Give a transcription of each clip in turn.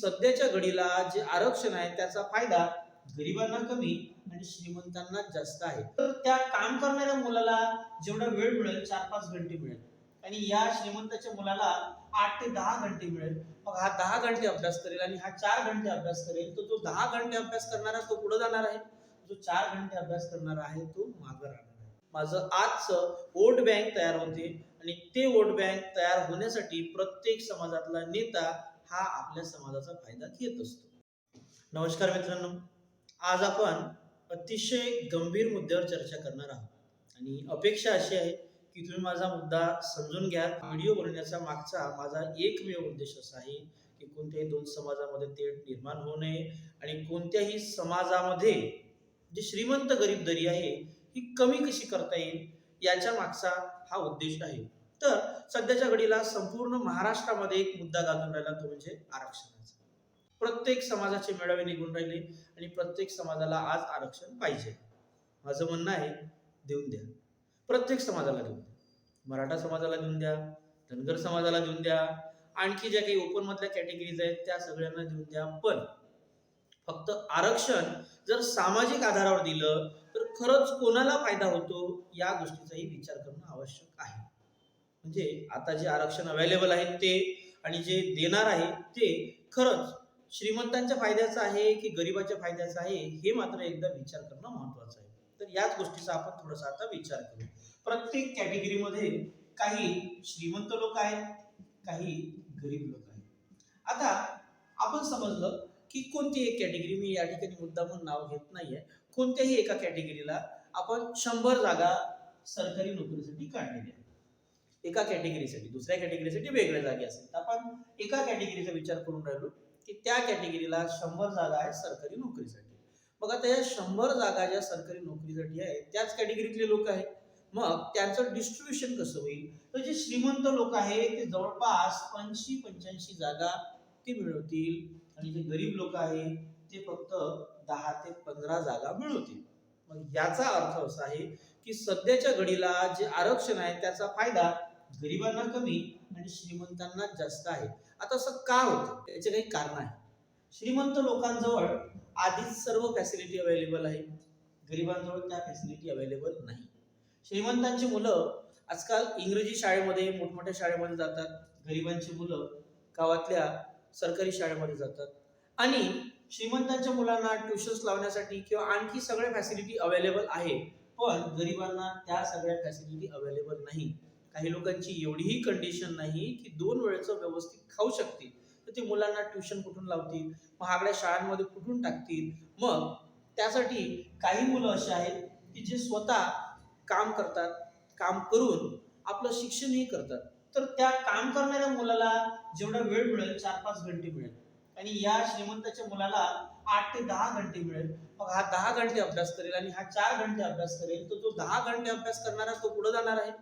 सध्याच्या घडीला जे आरक्षण आहे त्याचा फायदा गरिबांना कमी आणि श्रीमंतांना जास्त आहे. तर त्या काम करणाऱ्या मुलाला जेवढा वेळ मिळेल चार पाच घंटे मिळेल आणि या श्रीमंताच्या मुलाला आठ ते दहा घंटे मिळेल मग हा दहा घंटे अभ्यास करेल आणि हा चार घंटे अभ्यास करेल तर तो दहा घंटे अभ्यास करणारा तो पुढे जाणार आहे? जो चार घंटे अभ्यास करणारा आहे तो मागे राहणार आहे. माझं आजचं वोट बँक तयार होते आणि ते वोट बँक तयार होण्यासाठी प्रत्येक समाजातला नेता हा आपल्या समाजाचा फायदा घेत असतो. नमस्कार मित्रांनो. आज आपण अतिशय गंभीर मुद्द्यावर चर्चा करणार आहोत. आणि अपेक्षा अशी आहे की तुम्ही माझा मुद्दा समजून घ्या. व्हिडिओ बनवण्याचा मागचा माझा एकमेव उद्देश असा आहे की कोणत्याही दोन समाजामध्ये तेढ निर्माण होऊ नये आणि कोणत्याही समाजामध्ये जी श्रीमंत गरीब दरी आहे ही कमी कशी करता येईल याच्या मागचा हा उद्देश आहे. तर सध्याच्या घडीला संपूर्ण महाराष्ट्रामध्ये एक मुद्दा गाजून राहिला तो म्हणजे आरक्षणाचा. प्रत्येक समाजाचे मेळावे निघून राहिले आणि प्रत्येक समाजाला आज आरक्षण पाहिजे. माझं म्हणणं आहे देऊन द्या. प्रत्येक समाजाला देऊन द्या. मराठा समाजाला देऊन द्या धनगर समाजाला देऊन द्या आणखी ज्या काही ओपन मधल्या कॅटेगरीज आहेत त्या सगळ्यांना देऊन द्या. पण फक्त आरक्षण जर सामाजिक आधारावर दिलं तर खरंच कोणाला फायदा होतो या गोष्टीचाही विचार करणं आवश्यक आहे. म्हणजे आता जे आरक्षण अवेलेबल आहे ते आणि जे देणार आहे ते खरंच श्रीमंतांच्या फायद्याचं आहे की गरिबाच्या फायद्याचं आहे हे मात्र एकदा विचार करणं महत्वाचं आहे. तर याच गोष्टीचा आपण थोडासा आता विचार करू. प्रत्येक कॅटेगरीमध्ये काही श्रीमंत लोक आहेत काही गरीब लोक आहेत. आता आपण समजलं की कोणती एक कॅटेगरी मी या ठिकाणी मुद्दा म्हणून नाव घेत नाहीये. कोणत्याही एका कॅटेगरीला आपण शंभर जागा सरकारी नोकरीसाठी काढलेल्या एका कॅटेगरीसाठी दुसऱ्या कॅटेगरीसाठी वेगळ्या जागी असेल. तर आपण एका कॅटेगरीचा विचार करून राहिलो की त्या कॅटेगरीला शंभर जागा आहेत सरकारी नोकरीसाठी. मग आता या शंभर जागा ज्या सरकारी नोकरीसाठी आहेत त्याच कॅटेगरीतले लोक आहेत. मग त्यांचं डिस्ट्रीब्युशन कसं होईल? तर जे श्रीमंत लोक आहेत ते जवळपास पंचवी पंच्याऐंशी जागा ते मिळवतील. आणि जे गरीब लोक आहेत ते फक्त दहा ते पंधरा जागा मिळवतील. मग याचा अर्थ असा आहे की सध्याच्या घडीला जे आरक्षण आहे त्याचा फायदा गरिबांना कमी आणि श्रीमंतांना जास्त आहे. आता असं का होतं? याचे काही कारण आहे. श्रीमंत लोकांजवळ आधीच सर्व फॅसिलिटी अवेलेबल आहे गरिबांजवळ त्या फॅसिलिटी अवेलेबल नाही. श्रीमंतांची मुलं आजकाल इंग्रजी शाळेमध्ये मोठमोठ्या शाळेमध्ये जातात. गरिबांची मुलं गावातल्या सरकारी शाळेमध्ये जातात. आणि श्रीमंतांच्या मुलांना ट्युशन्स लावण्यासाठी किंवा आणखी सगळ्या फॅसिलिटी अवेलेबल आहे. पण गरिबांना त्या सगळ्या फॅसिलिटी अवेलेबल नाही. काही लोकांची एवढीही कंडिशन नाही की दोन वेळेचं व्यवस्थित खाऊ शकतील. तर ते मुलांना ट्युशन कुठून लावतील? महागड्या शाळांमध्ये कुठून टाकतील? मग त्यासाठी काही मुलं अशी आहेत की जे स्वतः काम करतात काम करून आपलं शिक्षणही करतात. तर त्या काम करणाऱ्या मुलाला जेवढा वेळ मिळेल चार पाच घंटे मिळेल. आणि या श्रीमंताच्या मुलाला आठ ते दहा घंटे मिळेल. मग हा दहा घंटे अभ्यास करेल आणि हा चार घंटे अभ्यास करेल तर तो दहा घंटे अभ्यास करणारा तो पुढे जाणार आहे.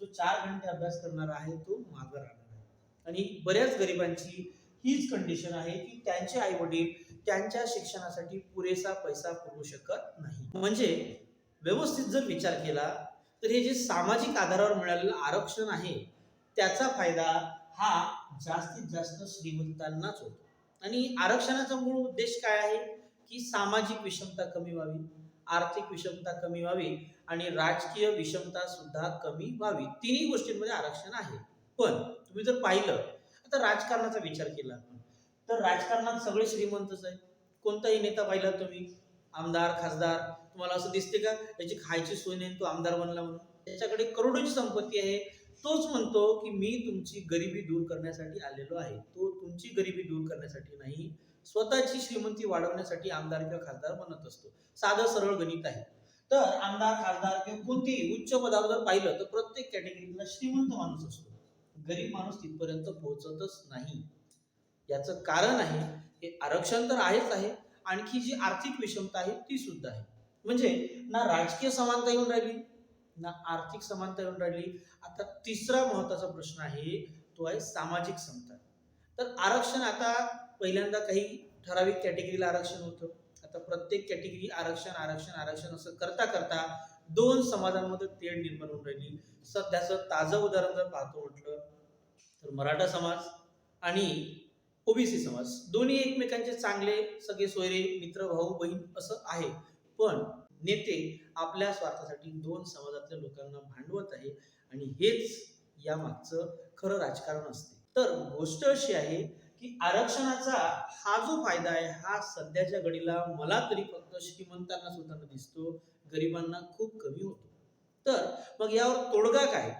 जो चार घंटे अभ्यास करणारा आहे तो मागं राहणार आहे. आणि बऱ्याच गरिबांची हीच कंडिशन आहे की त्यांचे आई वडील त्यांच्या शिक्षणासाठी पुरेसा पैसा पुरवू शकत नाही. म्हणजे व्यवस्थित जर विचार केला तर हे जे सामाजिक आधारावर मिळालेलं आरक्षण आहे त्याचा फायदा हा जास्तीत जास्त श्रीमंतांनाच होतो. आणि आरक्षणाचा मूळ उद्देश काय आहे? की सामाजिक विषमता कमी व्हावी आर्थिक विषमता कमी व्हावी आणि राजकीय विषमता सुद्धा कमी व्हावी. तिन्ही गोष्टींमध्ये आरक्षण आहे. पण तुम्ही जर पाहिलं आता राजकारणाचा विचार केला आपण तर राजकारणात सगळे श्रीमंतच आहे कोणताही नेता पाहिला तुम्ही? आमदार खासदार तुम्हाला असं दिसते का? त्याची खायची सोय नाही तो आमदार बनला म्हणून. त्याच्याकडे करोडोची संपत्ती आहे. तोच म्हणतो की मी तुमची गरिबी दूर करण्यासाठी आलेलो आहे. तो तुमची गरिबी दूर करण्यासाठी नाही. स्वतःची श्रीमंती वाढवण्यासाठी आमदार किंवा खासदार बनत असतो. साधं सरळ गणित आहे. तर आमदार खासदार किंवा कोणतीही उच्च पदावर जर पाहिलं तर प्रत्येक कॅटेगरीतला श्रीमंत माणूस असतो. गरीब माणूस तिथपर्यंत पोहोचतच नाही. याचं कारण आहे हे आरक्षण तर आहेच आहे आणखी जी आर्थिक विषमता आहे ती सुद्धा आहे. म्हणजे ना राजकीय समानता येऊन राहिली ना आर्थिक समानता येऊन राहिली. आता तिसरा महत्त्वाचा प्रश्न आहे तो आहे सामाजिक समता. तर आरक्षण आता पहिल्यांदा काही ठराविक कॅटेगरीला आरक्षण होतं. तर प्रत्येक कॅटेगरी आरक्षण आरक्षण आरक्षण असं करता करता दोन समाजांमध्ये तेढ निर्माण होऊन राहिली. सध्याचं ताजं उदाहरण जर पाहतो म्हटलं तर मराठा समाज आणि ओबीसी समाज. दोन्ही एकमेकांचे चांगले सगळे सोयरे मित्र भाऊ बहीण असं आहे. पण नेते आपल्या स्वार्थासाठी दोन समाजातल्या लोकांना भांडवत आहे आणि हेच या मागचं खरं राजकारण असते. तर गोष्ट अशी आहे की आरक्षणाचा हा जो फायदा आहे हा सध्याच्या घडीला मला तरी फक्त श्रीमंतांना स्वतःना दिसतो गरिबांना खूप कमी होतो. तर मग यावर तोडगा काय?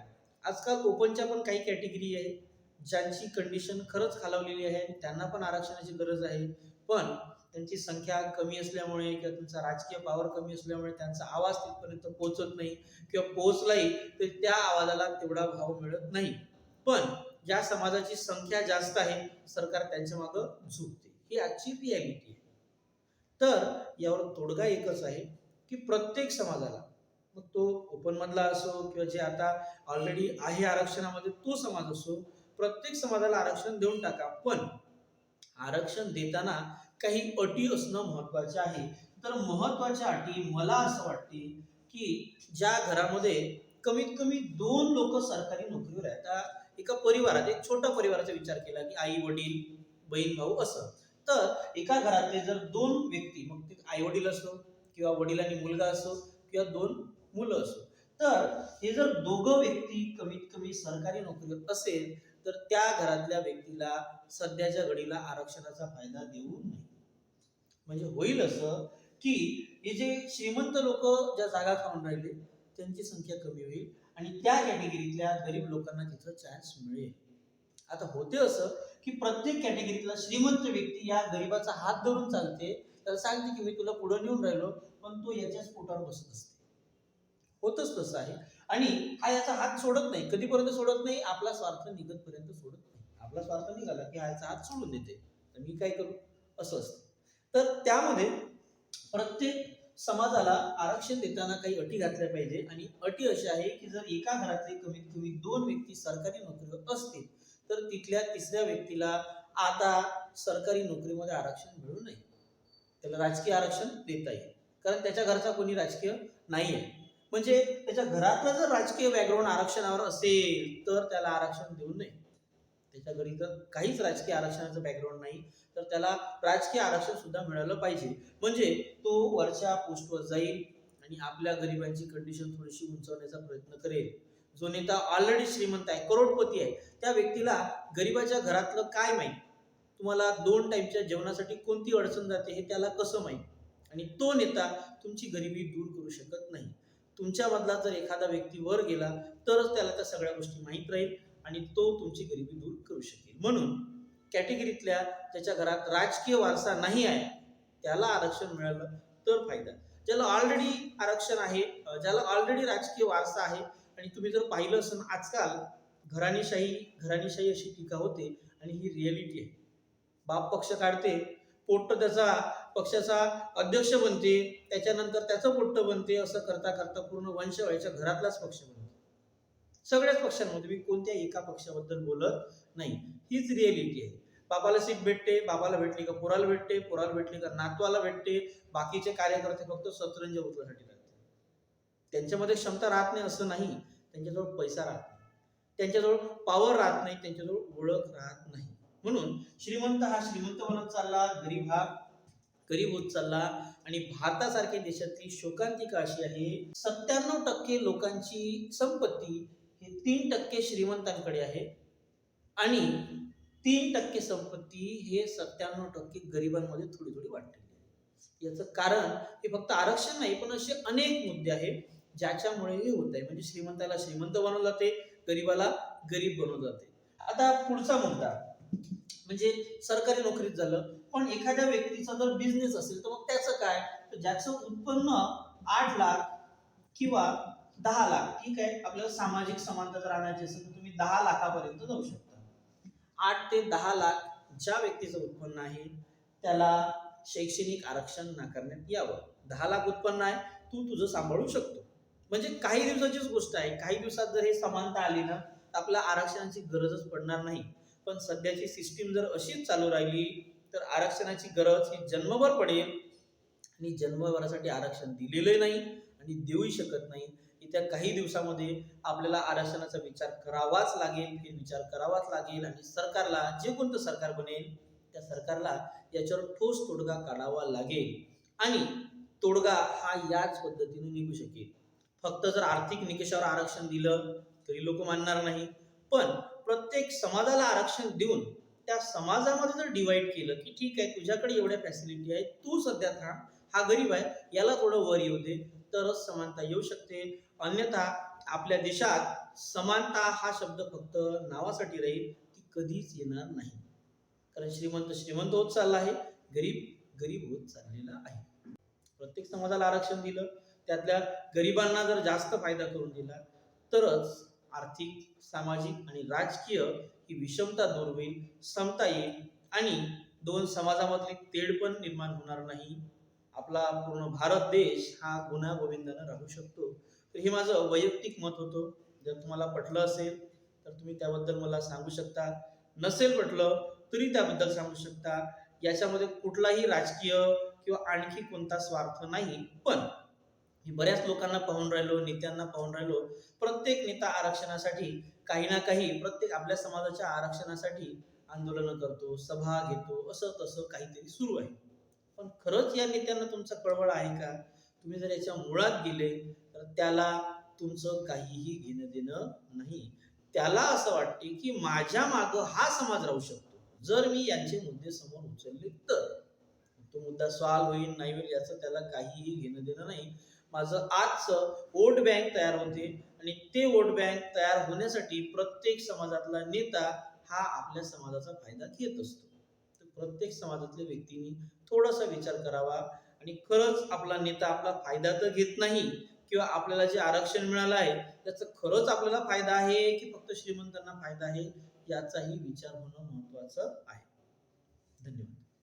आजकाल ओपनच्या पण काही कॅटेगरी आहे ज्यांची कंडिशन खरंच खालावलेली आहे त्यांना पण आरक्षणाची गरज आहे. पण त्यांची संख्या कमी असल्यामुळे किंवा त्यांचा राजकीय पावर कमी असल्यामुळे त्यांचा आवाज तिथपर्यंत पोहोचत नाही किंवा पोहोचलाही तर त्या आवाजाला तेवढा भाव मिळत नाही. पण ज्या समाजाची संख्या जास्त आहे सरकार त्यांच्या मागं झुकते. ही आजची रियालिटी आहे. तर यावर तोडगा एकच आहे की प्रत्येक समाजाला मग तो ओपन मधला असो किंवा जे आता ऑलरेडी आहे आरक्षणामध्ये तो समाज असो प्रत्येक समाजाला आरक्षण देऊन टाका. पण आरक्षण देताना काही अटी असणं महत्त्वाचे आहे. तर महत्त्वाच्या अटी मला असं वाटते की ज्या घरामध्ये कमीत कमी दोन लोक सरकारी नोकरीवर आहेत. एका परिवारात एक छोट्या परिवाराचा विचार केला की आई वडील बहीण भाऊ असं. तर एका घरातले जर दोन व्यक्ती मग ते आई वडील असो किंवा वडील आणि मुलगा असो किंवा दोन मुलं असो. तर हे जर दोघं व्यक्ती कमीत कमी सरकारी नोकरीवर असेल तर त्या घरातल्या व्यक्तीला सध्याच्या घडीला आरक्षणाचा फायदा देऊ नये. म्हणजे होईल असं की हे जे श्रीमंत लोक ज्या जागा खाऊन राहिले त्यांची संख्या कमी होईल आणि त्या कॅटेगरीतल्या गरीब लोकांना तिथं चान्स मिळेल. आता होते असं की प्रत्येक कॅटेगरीतला श्रीमंत व्यक्ती या गरीबाचा हात धरून चालते. त्याला सांगते की मी तुला पुढे नेऊन राहिलो पण तो याच्याच पोटावर बसत असते. होतच तसं आहे. आणि हा याचा हात सोडत नाही. कधीपर्यंत सोडत नाही? आपला स्वार्थ निघत पर्यंत सोडत नाही. आपला स्वार्थ निघाला की हा याचा हात सोडून देते. तर मी काय करू? असं असतं. तर त्यामध्ये प्रत्येक समाजाला आरक्षण देताना काही अटी घातल्या पाहिजे. आणि अटी अशी आहे की जर एका घरातले कमीत कमी दोन व्यक्ती सरकारी नोकरीवर असतील तर तिथल्या तिसऱ्या व्यक्तीला आता सरकारी नोकरीमध्ये आरक्षण मिळू नये. त्याला राजकीय आरक्षण देता येईल. कारण त्याच्या घरचा कोणी राजकीय नाही आहे म्हणजे त्याच्या घरातलं जर राजकीय बॅकग्राऊंड आरक्षणावर असेल तर त्याला आरक्षण देऊ नये. त्याच्या घरी जर काहीच राजकीय आरक्षणाचं बॅकग्राऊंड नाही तर त्याला राजकीय आरक्षण सुद्धा मिळालं पाहिजे. म्हणजे तो वरच्या पोस्टवर जाईल आणि आपल्या गरिबांची कंडिशन थोडीशी उंचवण्याचा प्रयत्न करेल. जो नेता ऑलरेडी श्रीमंत आहे करोडपती आहे त्या व्यक्तीला गरिबाच्या घरातलं काय माहीत? तुम्हाला दोन टाईमच्या जेवणासाठी कोणती अडचण जाते हे त्याला कसं माहीत? आणि तो नेता तुमची गरिबी दूर करू शकत नाही. तुमच्यामधला जर एखादा व्यक्ती वर गेला तरच त्याला त्या सगळ्या गोष्टी माहीत राहील. आणि तो तुमची गरिबी दूर करू शकेल. म्हणून कॅटेगरीतल्या ज्याच्या घरात राजकीय वारसा नाही आहे त्याला आरक्षण मिळालं तर फायदा. ज्याला ऑलरेडी आरक्षण आहे ज्याला ऑलरेडी राजकीय वारसा आहे आणि तुम्ही जर पाहिलं असेल आजकाल घराणीशाही घराणीशाही अशी टीका होते आणि ही रिअलिटी आहे. बाप पक्ष काढते पोट्ट त्याचा पक्षाचा अध्यक्ष बनते त्याच्यानंतर त्याचं पोट्ट बनते असं करता करता पूर्ण वंशवाळीच्या घरातलाच पक्ष बनतो. सगळ्याच पक्षांमध्ये मी कोणत्या एका पक्षाबद्दल बोलत नाही. हीच रिॲलिटी आहे. बाबाला सीट भेटते बाबाला भेटली का पुराला भेटते पोराला भेटली का नातवाला भेटते बाकीचे कार्यकर्ते फक्त सतरंज उचलासाठी लागते त्यांच्यामध्ये क्षमता राहत नाही असं नाही. त्यांच्याजवळ पैसा राहत नाही. त्यांच्याजवळ पॉवर राहत नाही त्यांच्याजवळ ओळख राहत नाही. म्हणून श्रीमंत हा श्रीमंत बनत चालला गरीब हा गरीब होत चालला आणि भारतासारख्या देशातली शोकांतिका अशी आहे सत्त्याण्णव टक्के लोकांची संपत्ती हे तीन टक्के श्रीमंतांकडे आहे. आणि तीन टक्के संपत्ती हे सत्त्याण्णव टक्के गरिबांमध्ये थोडी थोडी वाटते याचं कारण हे फक्त आरक्षण नाही पण असे अनेक मुद्दे आहेत ज्याच्यामुळे हे होत आहे. म्हणजे श्रीमंताला श्रीमंत बनवलं जाते गरीबाला गरीब बनवलं जाते. आता पुढचा मुद्दा. म्हणजे सरकारी नोकरीत झालं पण एखाद्या व्यक्तीचा जर बिझनेस असेल तर मग त्याचं काय? तर ज्याचं उत्पन्न आठ लाख किंवा दहा लाख ठीक आहे? आपल्याला सामाजिक समानता जर आणायची असेल तर तुम्ही दहा लाखापर्यंत जाऊ शकता. आठ ते दहा लाख ज्या व्यक्तीचं उत्पन्न आहे त्याला शैक्षणिक आरक्षण नाकारण्यात यावं. दहा लाख उत्पन्न आहे तू तुझं सांभाळू शकतो. म्हणजे काही दिवसाचीच गोष्ट आहे. काही दिवसात जर हे समानता आली ना तर आपल्या आरक्षणाची गरजच पडणार नाही. पण सध्याची सिस्टीम जर अशीच चालू राहिली तर आरक्षणाची गरज ही जन्मभर पडेल. आणि जन्मभरासाठी आरक्षण दिलेलं नाही आणि देऊही शकत नाही. येत्या काही दिवसामध्ये आपल्याला आरक्षणाचा विचार करावाच लागेल हे विचार करावाच लागेल आणि सरकारला जे कोणतं सरकार बनेल त्या सरकारला याच्यावर ठोस तोडगा काढावा लागेल. आणि तोडगा हा याच पद्धतीने निघू शकेल. फक्त जर आर्थिक निकषावर आरक्षण दिलं तरी लोक मानणार नाही. पण प्रत्येक समाजाला आरक्षण देऊन त्या समाजामध्ये जर डिवाइड केलं की ठीक आहे तुझ्याकडे एवढ्या फॅसिलिटी आहे तू सध्या थांब हा गरीब आहे याला थोडं वर येऊ दे तरच समानता येऊ शकते. अन्यथा आपल्या देशात समानता हा शब्द फक्त नावासाठी राहील ती कधीच येणार नाही. कारण श्रीमंत श्रीमंत होत चालला आहे गरीब गरीब होत चाललेला आहे. प्रत्येक समाजाला आरक्षण दिलं त्यातल्या गरिबांना जर जास्त फायदा करून दिला तरच आर्थिक सामाजिक आणि राजकीय ही विषमता दूर होईल समता येईल आणि दोन समाजामधली तेढ पण निर्माण होणार नाही. आपला पूर्ण भारत देश हा गुन्हा गोविंदानं राहू शकतो. तर हे माझं वैयक्तिक मत होतं. जर तुम्हाला पटलं असेल तर तुम्ही त्याबद्दल मला सांगू शकता. नसेल पटलं तरी त्याबद्दल सांगू शकता. याच्यामध्ये कुठलाही राजकीय किंवा आणखी कोणता स्वार्थ नाही. पण मी बऱ्याच लोकांना पाहून राहिलो नेत्यांना पाहून राहिलो. प्रत्येक नेता आरक्षणासाठी काही ना काही प्रत्येक आपल्या समाजाच्या आरक्षणासाठी आंदोलनं करतो सभा घेतो असं तसं काहीतरी सुरू आहे. पण खरंच या नेत्यांना तुमचा कळवळ आहे का? तुम्ही जर याच्या मुळात गेले तर त्याला तुमचं काहीही घेणं देणं नाही. त्याला असं वाटते की माझ्या मागं हा समाज राहू शकतो. जर मी यांचे मुद्दे समोर उचलले तर. तो मुद्दा सॉल्व होईल नाही होईल याचं त्याला काहीही घेणं देणं नाही. माझं आजचं वोट बँक तयार होते आणि ते वोट बँक तयार होण्यासाठी प्रत्येक समाजातला नेता हा आपल्या समाजाचा फायदा घेत असतो. तर प्रत्येक समाजातल्या व्यक्तींनी थोडासा विचार करावा. आणि खरंच आपला नेता आपला फायदा तर घेत नाही किंवा आपल्याला जे आरक्षण मिळालं आहे त्याचा खरंच आपल्याला फायदा आहे की फक्त श्रीमंतांना फायदा आहे याचाही विचार होणं महत्वाचं आहे. धन्यवाद.